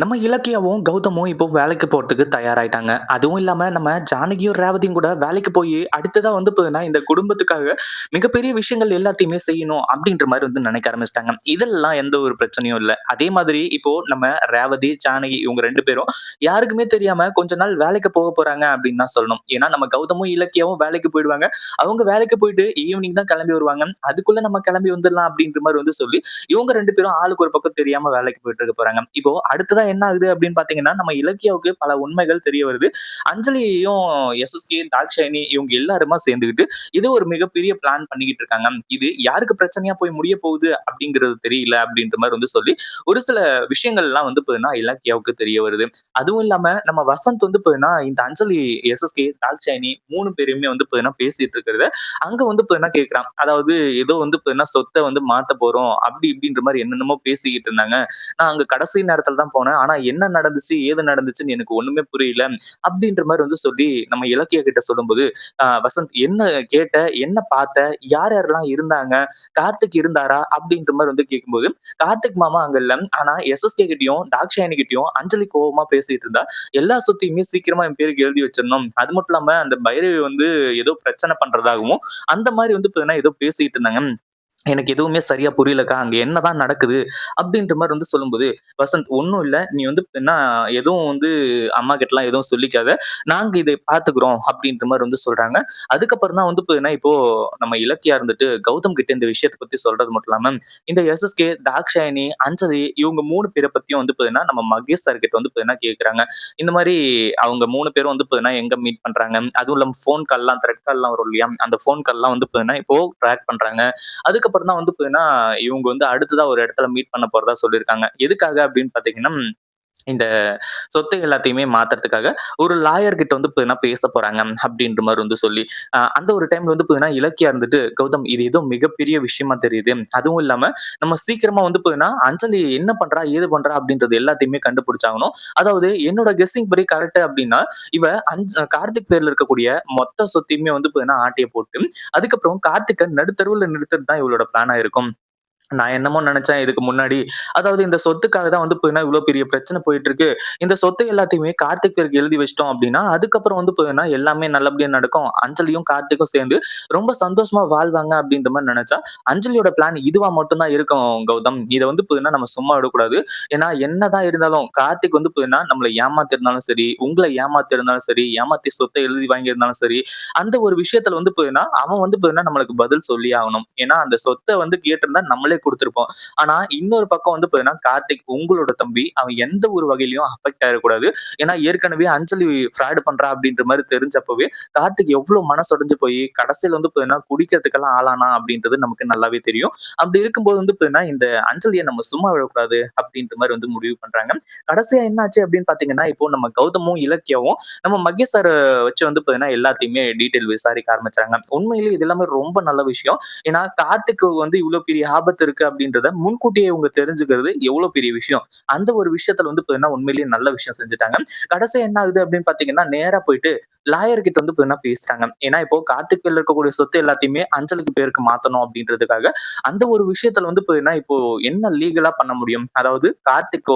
நம்ம இலக்கியாவும் கௌதமும் இப்போ வேலைக்கு போறதுக்கு தயாராயிட்டாங்க. அதுவும் இல்லாம நம்ம ஜானகியும், ரேவதியும் கூட வேலைக்கு போயி அடுத்ததா வந்து பாத்தீங்கன்னா, இந்த குடும்பத்துக்காக மிகப்பெரிய விஷயங்கள் எல்லாத்தையுமே செய்யணும் அப்படின்ற மாரி வந்து நினைக்க ஆரம்பிச்சுட்டாங்க. இதெல்லாம் எந்த ஒரு பிரச்சனையும் இல்ல. அதே மாதிரி இப்போ நம்ம ரேவதி, ஜானகி இவங்க 2 பேரும் யாருக்குமே தெரியாம கொஞ்ச நாள் வேலைக்கு போக போறாங்க அப்படின்னு தான் சொல்லணும். ஏன்னா நம்ம கௌதமும், இலக்கியாவும் வேலைக்கு போயிடுவாங்க. அவங்க வேலைக்கு போயிட்டு ஈவினிங் தான் கிளம்பி வருவாங்க. அதுக்குள்ள நம்ம கிளம்பி வந்துடலாம் அப்படின்ற மாரி வந்து சொல்லி, இவங்க 2 பேரும் ஆளுக்கு ஒரு பக்கம் தெரியாம வேலைக்கு போயிட்டு இருக்க போறாங்க. இப்போ அடுத்ததா என்ன ஆகுது அப்படின்னு பாத்தீங்கன்னா, நம்ம இலக்கியாவுக்கு பல உண்மைகள் தெரிய வருது. அஞ்சலியையும், எஸ்எஸ்கே, தாக்ஷாயினி இவங்க எல்லாருமா சேர்ந்துகிட்டு, இது ஒரு மிகப்பெரிய பிளான் பண்ணிக்கிட்டு இருக்காங்க. இது யாருக்கு பிரச்சனையா போய் முடிய போகுது அப்படிங்கிறது தெரியல அப்படின்ற மாதிரி வந்து சொல்லி, ஒரு சில விஷயங்கள்லாம் வந்து பாத்தீங்கன்னா, இலக்கியாவுக்கு தெரிய வருது. அதுவும் இல்லாம நம்ம வசந்த் வந்து போதுன்னா இந்த அஞ்சலி, எஸ்எஸ்கே, தாக்ஷாயினி மூணு பேருமே வந்து போதுன்னா பேசிட்டு இருக்கிறத, அங்க வந்து போதுன்னா கேட்கிறான். அதாவது ஏதோ வந்து போதுன்னா சொத்த வந்து மாத்தப் போறோம் அப்படி இப்படின்ற மாதிரி என்னென்னமோ பேசிக்கிட்டு இருந்தாங்க. நான் அங்க கடைசி நேரத்துல தான் போனேன். ஆனா என்ன நடந்துச்சு, ஏது நடந்துச்சுன்னு எனக்கு ஒண்ணுமே புரியல. அப்படின்ற மாதிரி வந்து சொல்லி நம்ம இலக்கிய கிட்ட சொல்லும்போது, வசந்த் என்ன கேட்ட? என்ன பார்த்த? யார் யாரெல்லாம் இருந்தாங்க? கார்த்திக் இருந்தாரா? அப்படின்ற மாதிரி வந்து கேட்கும்போது, கார்த்திக் மாமா அங்க இல்ல. ஆனா எஸ்எஸ்கே கிட்டயும், தாக்ஷாயணி கிட்டயும் அஞ்சலி கோபமா பேசிட்டு இருந்தா. எல்லா சொத்தையுமே சீக்கிரமா என் பேருக்கு எழுதி வச்சிடணும். அது மட்டும் இல்லாம அந்த பைரவி வந்து ஏதோ பிரச்சனை பண்றதாகவும், அந்த மாதிரி வந்து ஏதோ பேசிட்டு இருந்தாங்க. எனக்கு எதுவுமே சரியா புரியலக்கா. அங்க என்னதான் நடக்குது? அப்படின்ற மாதிரி வந்து சொல்லும்போது, வசந்த் ஒன்றும் இல்ல. நீ வந்து என்ன எதுவும் வந்து அம்மா கிட்டலாம் எதுவும் சொல்லிக்காத. நாங்க இதை பாத்துக்கிறோம் அப்படின்ற மாதிரி வந்து சொல்றாங்க. அதுக்கப்புறம் தான் வந்து பார்த்தீங்கன்னா இப்போ நம்ம இலக்கியா இருந்துட்டு கௌதம் கிட்ட இந்த விஷயத்தை பத்தி சொல்றது மட்டும் இல்லாம, இந்த எஸ்எஸ்கே, தாக்ஷாயணி, அஞ்சலி இவங்க மூணு பேரை பத்தியும் வந்து பாத்தீங்கன்னா, நம்ம மகேஷ் சார் கிட்ட வந்து பாத்தீங்கன்னா கேட்குறாங்க இந்த மாதிரி அவங்க மூணு பேரும் வந்து பாத்தீங்கன்னா எங்க மீட் பண்றாங்க? அதுவும் இல்லாம ஃபோன் கால்லாம், த்ரெட் கால்லாம் வரும் இல்லையா? அந்த ஃபோன் கால்லாம் வந்து பாத்தீங்கன்னா இப்போ ட்ராக் பண்றாங்க. அதுக்கப்புறம் தான் வந்து பாத்தீங்கன்னா, இவங்க வந்து அடுத்ததா ஒரு இடத்துல மீட் பண்ண போறதா சொல்லியிருக்காங்க. எதுக்காக அப்படின்னு பாத்தீங்கன்னா, இந்த சொத்து எல்லாத்தையுமே மாத்துறதுக்காக ஒரு லாயர் கிட்ட வந்து பாத்தீங்கன்னா பேசப் போறாங்க அப்படின்ற மாதிரி வந்து சொல்லி, அந்த ஒரு டைம்ல வந்து பாத்தீங்கன்னா இலக்கியா இருந்துட்டு, கௌதம் இது ஏதோ மிகப்பெரிய விஷயமா தெரியுது. அதுவும் இல்லாம நம்ம சீக்கிரமா வந்து பார்த்தீங்கன்னா அஞ்சலி என்ன பண்றா? ஏது பண்றா? அப்படின்றது எல்லாத்தையுமே கண்டுபிடிச்சாங்கணும் அதாவது என்னோட கெஸ்ஸிங் படி கரெக்ட் அப்படின்னா, இவ கார்த்திக் பேர்ல இருக்கக்கூடிய மொத்த சொத்தையுமே வந்து பாத்தீங்கன்னா ஆட்டைய போட்டு, அதுக்கப்புறம் கார்த்திக்க நடுத்தருவில் நிறுத்துறது தான் இவளோட பிளானா இருக்கும். நான் என்னமோ நினைச்சேன் இதுக்கு முன்னாடி. அதாவது இந்த சொத்துக்காக தான் வந்து பார்த்தீங்கன்னா இவ்வளோ பெரிய பிரச்சனை போயிட்டு இருக்கு. இந்த சொத்து எல்லாத்தையுமே கார்த்திக் பேருக்கு எழுதி வச்சிட்டோம் அப்படின்னா, அதுக்கப்புறம் வந்து பாத்தீங்கன்னா எல்லாமே நல்லபடியா நடக்கும். அஞ்சலியும், கார்த்திக்கும் சேர்ந்து ரொம்ப சந்தோஷமா வாழ்வாங்க அப்படின்ற மாதிரி நினைச்சா அஞ்சலியோட பிளான் இதுவா மட்டும்தான் இருக்கும் கௌதம். இதை வந்து பாத்தீங்கன்னா நம்ம சும்மா விடக்கூடாது. ஏன்னா என்னதான் இருந்தாலும் கார்த்திக் வந்து பாத்தீங்கன்னா நம்மளை ஏமாத்திருந்தாலும் சரி, உங்களை ஏமாத்திருந்தாலும் சரி, ஏமாத்தி சொத்தை எழுதி வாங்கியிருந்தாலும் சரி, அந்த ஒரு விஷயத்துல வந்து பாத்தீங்கன்னா, அவன் வந்து பாத்தீங்கன்னா நம்மளுக்கு பதில் சொல்லியே ஆகணும். ஏன்னா அந்த சொத்தை வந்து கேட்டிருந்தா நம்மளே கொடுத்துருப்போம் ஆனா இன்னொரு பக்கம் வந்து பாத்தீங்கன்னா, கார்த்திக் உங்களோட தம்பி. அவன் எந்த ஒரு வகையிலையும் அஃபெக்ட் ஆயிடக்கூடாது ஏன்னா ஏற்கனவே அஞ்சலி ஃப்ராட் பண்றா அப்படின்ற மாதிரி தெரிஞ்சப்பவே, கார்த்திக் எவ்ளோ மனசு போய் கடைசியில வந்து பாத்தீங்கன்னா குடிக்கிறதுக்கெல்லாம் ஆளானா அப்படின்றது நமக்கு நல்லாவே தெரியும். அப்படி இருக்கும்போது வந்து பாத்தீங்கன்னா, இந்த அஞ்சலியை நம்ம சும்மா விடக்கூடாது அப்படின்ற மாதிரி வந்து முடிவு பண்றாங்க. கடைசியா என்ன ஆச்சு அப்படின்னு பாத்தீங்கன்னா, இப்போ நம்ம கௌதமும், இலக்கியாவும் நம்ம மகேஷ் சார் வச்சு வந்து பாத்தீங்கன்னா எல்லாத்தையுமே டீட்டெயில் விசாரிக்க ஆரம்பிச்சாங்க. உண்மையிலேயே இது எல்லாமே ரொம்ப நல்ல விஷயம். ஏன்னா கார்த்திக்கு வந்து இவ்வளவு பெரிய ஆபத்து இருக்கு அப்படின்றத முன்கூட்டியே இவங்க தெரிஞ்சுக்கிறது எவ்வளவு பெரிய விஷயம். அந்த ஒரு விஷயத்துல வந்து பாத்தீங்கன்னா உண்மையிலேயே நல்ல விஷயம் செஞ்சுட்டாங்க. கடைசி என்ன ஆகுது அப்படின்னு பாத்தீங்கன்னா, நேரா போயிட்டு லாயர் கிட்ட வந்து பாத்தீங்கன்னா பேசுறாங்க. ஏன்னா இப்போ கார்த்திக் பேர்ல இருக்கக்கூடிய சொத்து எல்லாத்தையுமே அஞ்சலுக்கு பேருக்கு மாத்தணும் அப்படின்றதுக்காக, அந்த ஒரு விஷயத்துல வந்து பாத்தீங்கன்னா, இப்போ என்ன லீகலா பண்ண முடியும்? அதாவது கார்த்திக்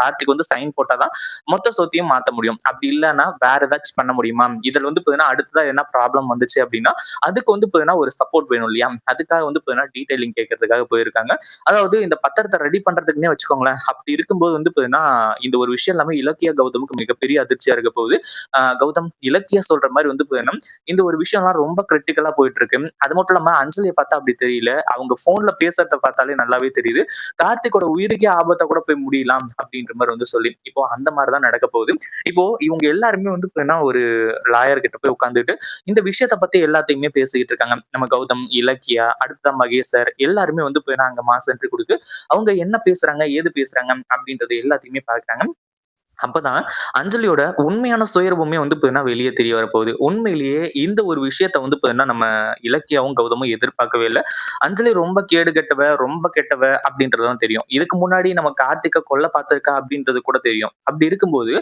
கார்த்திக் வந்து சைன் போட்டா தான் மொத்த சொத்தையும் மாத்த முடியும். அப்படி இல்லைன்னா வேற ஏதாச்சும் பண்ண முடியுமா? இதுல வந்து பாத்தீங்கன்னா அடுத்ததா என்ன ப்ராப்ளம் வந்துச்சு அப்படின்னா, அதுக்கு வந்து பாத்தீங்கன்னா ஒரு சப்போர்ட் வேணும் இல்லையா? அதுக்காக வந்து பாத்தீங்கன்னா டீடைலிங் கேட்கறதுக்காக சொல்லியிருக்காங்க அதாவது இந்த பத்திரத்தை ரெடி பண்றதுக்குன்னே வச்சுக்கோங்களேன். அப்படி இருக்கும்போது வந்து பாத்தீங்கன்னா, இந்த ஒரு விஷயம் எல்லாமே இலக்கிய கௌதமுக்கு மிகப்பெரிய அதிர்ச்சியா இருக்க போகுது. கௌதம் இலக்கியா சொல்ற மாதிரி வந்து பாத்தீங்கன்னா, இந்த ஒரு விஷயம்லாம் ரொம்ப கிரிட்டிக்கலா போயிட்டு இருக்கு. அது மட்டும் இல்லாம அஞ்சலியை பார்த்தா அப்படி தெரியல. அவங்க போன்ல பேசுறத பார்த்தாலே நல்லாவே தெரியுது. கார்த்திகோட உயிருக்கே ஆபத்தை கூட போய் முடியலாம் அப்படின்ற மாதிரி வந்து சொல்லி, இப்போ அந்த மாதிரிதான் நடக்க போகுது. இப்போ இவங்க எல்லாருமே வந்து பாத்தீங்கன்னா, ஒரு லாயர் கிட்ட போய் உட்காந்துட்டு இந்த விஷயத்த பத்தி எல்லாத்தையுமே பேசிக்கிட்டு இருக்காங்க. நம்ம கௌதம், இலக்கியா, அடுத்த மகேசர் எல்லாருமே வந்து பாத்தீங்கன்னா அங்க மாஸ் என்ட்ரி கொடுத்து அவங்க என்ன பேசுறாங்க? ஏது பேசுறாங்க? அப்படின்றது எல்லாத்தையுமே பார்க்குறாங்க. அப்பதான் அஞ்சலியோட உண்மையான சுயரூபமே வந்து பார்த்தீங்கன்னா வெளியே தெரிய வரப்போகுது. உண்மையிலேயே இந்த ஒரு விஷயத்த வந்து பார்த்தீங்கன்னா நம்ம இலக்கியாவும், கௌதமும் எதிர்பார்க்கவே இல்லை அஞ்சலி ரொம்ப கேடு கெட்டவ, ரொம்ப கெட்டவ அப்படின்றது தான் தெரியும். இதுக்கு முன்னாடி நம்ம கார்த்திக்க கொல்ல பார்த்திருக்கா அப்படின்றது கூட தெரியும். அப்படி இருக்கும்போது,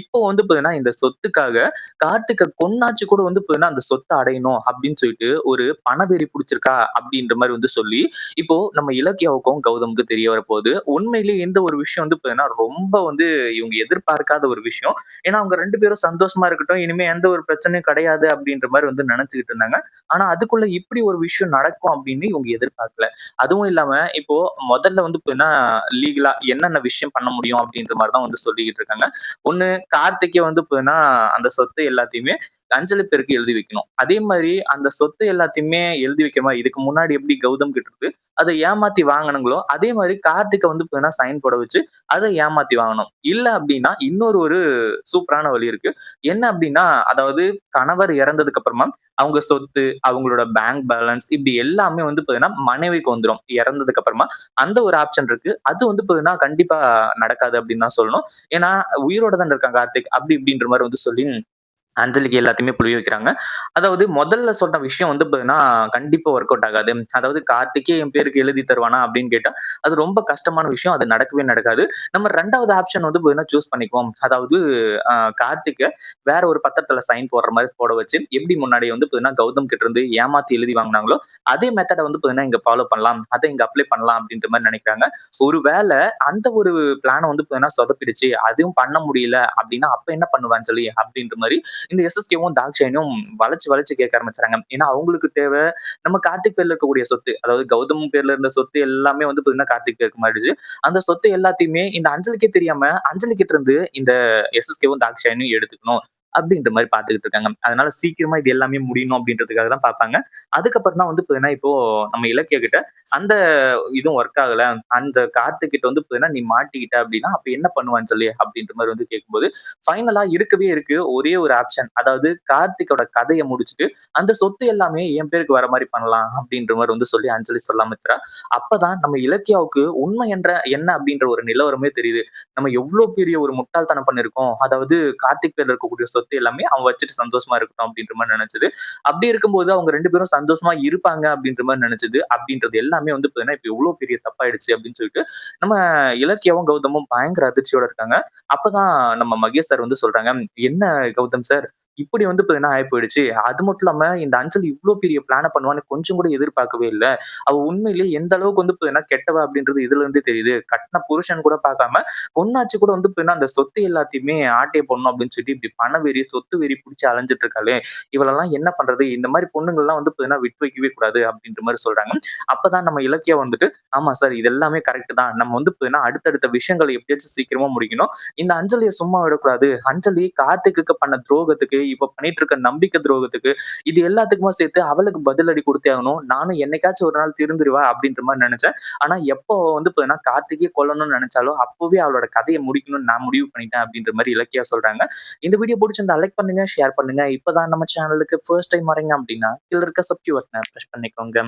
இப்போ வந்து பார்த்தீங்கன்னா இந்த சொத்துக்காக கார்த்திக்க கொன்னாச்சு கூட வந்து பார்த்தீங்கன்னா அந்த சொத்தை அடையணும் அப்படின்னு சொல்லிட்டு ஒரு பணவெறி பிடிச்சிருக்கா அப்படின்ற மாதிரி வந்து சொல்லி, இப்போ நம்ம இலக்கியாவுக்கும், கௌதமுக்கும் தெரிய வரப்போகுது. உண்மையிலேயே இந்த ஒரு விஷயம் வந்து பார்த்தீங்கன்னா ரொம்ப வந்து இவங்க எதிர்ப்பு எதிர்பார்க்காத ஒரு விஷயம். ஏன்னா அவங்க ரெண்டு பேரும் சந்தோஷமா இருக்கட்டும். இனிமே எந்த ஒரு பிரச்சனையும் கிடையாது அப்படின்ற மாதிரி வந்து நினைச்சுக்கிட்டு இருந்தாங்க. ஆனா அதுக்குள்ள இப்படி ஒரு விஷயம் நடக்கும் அப்படின்னு இவங்க எதிர்பார்க்கல. அதுவும் இல்லாம இப்போ முதல்ல வந்து பார்த்தீங்கன்னா லீகலா என்னென்ன விஷயம் பண்ண முடியும் அப்படின்ற மாதிரி தான் வந்து சொல்லிக்கிட்டு இருக்காங்க. ஒண்ணு கார்த்திக்கே வந்து பார்த்தீங்கன்னா அந்த சொத்து எல்லாத்தையுமே அஞ்சலி பேருக்கு எழுதி வைக்கணும். அதே மாதிரி அந்த சொத்து எல்லாத்தையுமே எழுதி வைக்கிற மாதிரி இதுக்கு முன்னாடி எப்படி கௌதம் கிட்ட அதை அத ஏமாத்தி வாங்குனாங்களோ, அதே மாதிரி கார்த்திகை வந்து பார்த்தீங்கன்னா சைன் போட வச்சு அதை ஏமாத்தி வாங்கணும். இல்ல அப்படின்னா இன்னொரு ஒரு சூப்பரான வழி இருக்கு. என்ன அப்படின்னா, அதாவது கணவர் இறந்ததுக்கு அப்புறமா அவங்க சொத்து, அவங்களோட பேங்க் பேலன்ஸ் இப்படி எல்லாமே வந்து பார்த்தீங்கன்னா மனைவிக்கு வந்துடும் இறந்ததுக்கு அப்புறமா அந்த ஒரு ஆப்ஷன் இருக்கு. அது வந்து பார்த்தீங்கன்னா கண்டிப்பா நடக்காது அப்படின்னு தான் சொல்லணும். ஏன்னா உயிரோட தான் இருக்காங்க கார்த்திக். அப்படி இப்படின்ற மாதிரி வந்து சொல்லி அஞ்சலிக்கு எல்லாத்தையுமே புரிய வைக்கிறாங்க. அதாவது முதல்ல சொன்ன விஷயம் வந்து பார்த்தீங்கன்னா, கண்டிப்பா ஒர்க் அவுட் ஆகாது. அதாவது கார்த்திக்கே என் பேருக்கு எழுதி தருவானா அப்படின்னு கேட்டால் அது ரொம்ப கஷ்டமான விஷயம். அது நடக்கவே நடக்காது. நம்ம ரெண்டாவது ஆப்ஷன் வந்து பார்த்தீங்கன்னா சூஸ் பண்ணிக்குவோம். அதாவது கார்த்திக்கை வேற ஒரு பத்திரத்துல சைன் போடுற மாதிரி போட வச்சு, எப்படி முன்னாடி வந்து பார்த்தீங்கன்னா கௌதம் கிட்ட இருந்து ஏமாத்தி எழுதி வாங்குனாங்களோ, அதே மெத்தடை வந்து பார்த்தீங்கன்னா இங்க ஃபாலோ பண்ணலாம். அதை இங்க அப்ளை பண்ணலாம் அப்படின்ற மாதிரி நினைக்கிறாங்க. ஒருவேள அந்த ஒரு பிளானை வந்து பார்த்தீங்கன்னா சொதப்பிடுச்சு. அதுவும் பண்ண முடியல அப்படின்னா, அப்போ என்ன பண்ணுவான்னு சொல்லி அப்படின்ற மாதிரி இந்த எஸ்எஸ்கேவும், தாக்ஷாயனும் வளைச்சு வளைச்சு கேட்க ஆரம்பிச்சாங்க ஏன்னா அவங்களுக்கு தேவை நம்ம கார்த்திக் பேர்ல இருக்கக்கூடிய சொத்து. அதாவது கௌதம் பேர்ல இருந்த சொத்து எல்லாமே வந்து பாத்தீங்கன்னா கார்த்திக் பேருக்கு மாறிடுச்சு. அந்த சொத்து எல்லாத்தையுமே இந்த அஞ்சலிக்கே தெரியாம அஞ்சலி கிட்ட இருந்து இந்த எஸ்எஸ்கேவும், தாக்ஷாயனும் எடுத்துக்கணும். அப்படின்ற மாதிரி பார்த்துக்கிட்டு இருக்காங்க. அதனால சீக்கிரமா இது எல்லாமே முடியணும் அப்படின்றதுக்காக தான் பார்ப்பாங்க. அதுக்கப்புறம் தான் வந்து பார்த்தீங்கன்னா, இப்போ நம்ம இலக்கிய கிட்ட அந்த இதுவும் ஒர்க் ஆகல. அந்த கார்த்திக் கிட்ட வந்து பார்த்தீங்கன்னா, நீ மாட்டிக்கிட்ட அப்படின்னா, அப்ப என்ன பண்ணுவான்னு சொல்லி அப்படின்ற மாதிரி வந்து கேட்கும்போது, ஃபைனலா இருக்கவே இருக்கு ஒரே ஒரு ஆப்ஷன். அதாவது கார்த்திக்கோட கதையை முடிச்சுட்டு, அந்த சொத்து எல்லாமே என் பேருக்கு வர மாதிரி பண்ணலாம் அப்படின்ற மாதிரி வந்து சொல்லி அஞ்சலி சொல்ல ஆரம்பிக்கிறா. அப்பதான் நம்ம இலக்கியாவுக்கு உண்மை என்ற என்ன அப்படின்ற ஒரு நிலவரமே தெரியுது. நம்ம எவ்வளவு பெரிய ஒரு முட்டாள்தனம் பண்ணிருக்கோம் அதாவது கார்த்திக் பேர்ல இருக்கக்கூடிய சொத்து எல்லாமே அவன் வச்சுட்டு சந்தோஷமா இருக்கட்டும் அப்படின்ற மாதிரி நினைச்சது. அப்படி இருக்கும்போது அவங்க ரெண்டு பேரும் சந்தோஷமா இருப்பாங்க அப்படின்ற மாதிரி நினைச்சது. அப்படின்றது எல்லாமே வந்து பார்த்தீங்கன்னா, இப்ப எவ்வளவு பெரிய தப்பாயிடுச்சு அப்படின்னு சொல்லிட்டு, நம்ம இலக்கியாவும், கௌதமும் பயங்கர அதிர்ச்சியோட இருக்காங்க. அப்பதான் நம்ம மகேஷ் சார் வந்து சொல்றாங்க, "என்ன கௌதம் சார், இப்படி வந்து பார்த்தீங்கன்னா ஆகி போயிடுச்சு. அது மட்டும் இல்லாம இந்த அஞ்சலி இவ்வளோ பெரிய பிளான பண்ணுவான்னு கொஞ்சம் கூட எதிர்பார்க்கவே இல்லை அவ உண்மையிலேயே எந்த அளவுக்கு வந்து பார்த்தீங்கன்னா கெட்டவ அப்படின்றது இதுல இருந்து தெரியுது. கட்டின புருஷன் கூட பார்க்காம, பொண்ணாச்சு கூட வந்து பார்த்தீங்கன்னா அந்த சொத்து எல்லாத்தையுமே ஆட்டைய போடணும் அப்படின்னு சொல்லிட்டு இப்படி பண வெறி சொத்து வெறி பிடிச்சி அலைஞ்சிட்டு இருக்காளே, இவளெல்லாம் என்ன பண்றது? இந்த மாதிரி பொண்ணுங்கள்லாம் வந்து பார்த்தீங்கன்னா விட்டு வைக்கவே கூடாது அப்படின்ற மாதிரி சொல்றாங்க. அப்பதான் நம்ம இலக்கியம் வந்துட்டு, ஆமா சார் இது எல்லாமே கரெக்ட் தான். நம்ம வந்து பார்த்தீங்கன்னா அடுத்தடுத்த விஷயங்களை எப்படியாச்சும் சீக்கிரமா முடிக்கணும். இந்த அஞ்சலியை சும்மா விடக்கூடாது. அஞ்சலி கார்த்திக்கு பண்ண துரோகத்துக்கு, இப்ப பண்ணிட்டு இருக்க நம்பிக்கை துரோகத்துக்கு, இது எல்லாத்துக்குமா சேர்த்து அவளுக்கு பதிலடி கொடுத்தே ஆகணும். நானும் என்னைக்காச்சும் ஒரு நாள் திருந்துருவா அப்படின்ற மாதிரி நினைச்சேன் ஆனா எப்போ வந்து பார்த்தீங்கன்னா கார்த்திகே கொல்லணும்னு நினைச்சாலும் அப்பவே அவளோட கதையை முடிக்கணும்னு நான் முடிவு பண்ணிட்டேன் அப்படின்ற மாதிரி இலக்கியா சொல்றாங்க. இந்த வீடியோ பிடிச்சிருந்தா லைக் பண்ணுங்க, ஷேர் பண்ணுங்க. இப்பதான் நம்ம சேனலுக்கு ஃபர்ஸ்ட் டைம் வரீங்க அப்படின்னா, கீழே இருக்க சப்ஸ்கிரைப் பட்டன பிரஸ் பண்ணிக்கோங்க.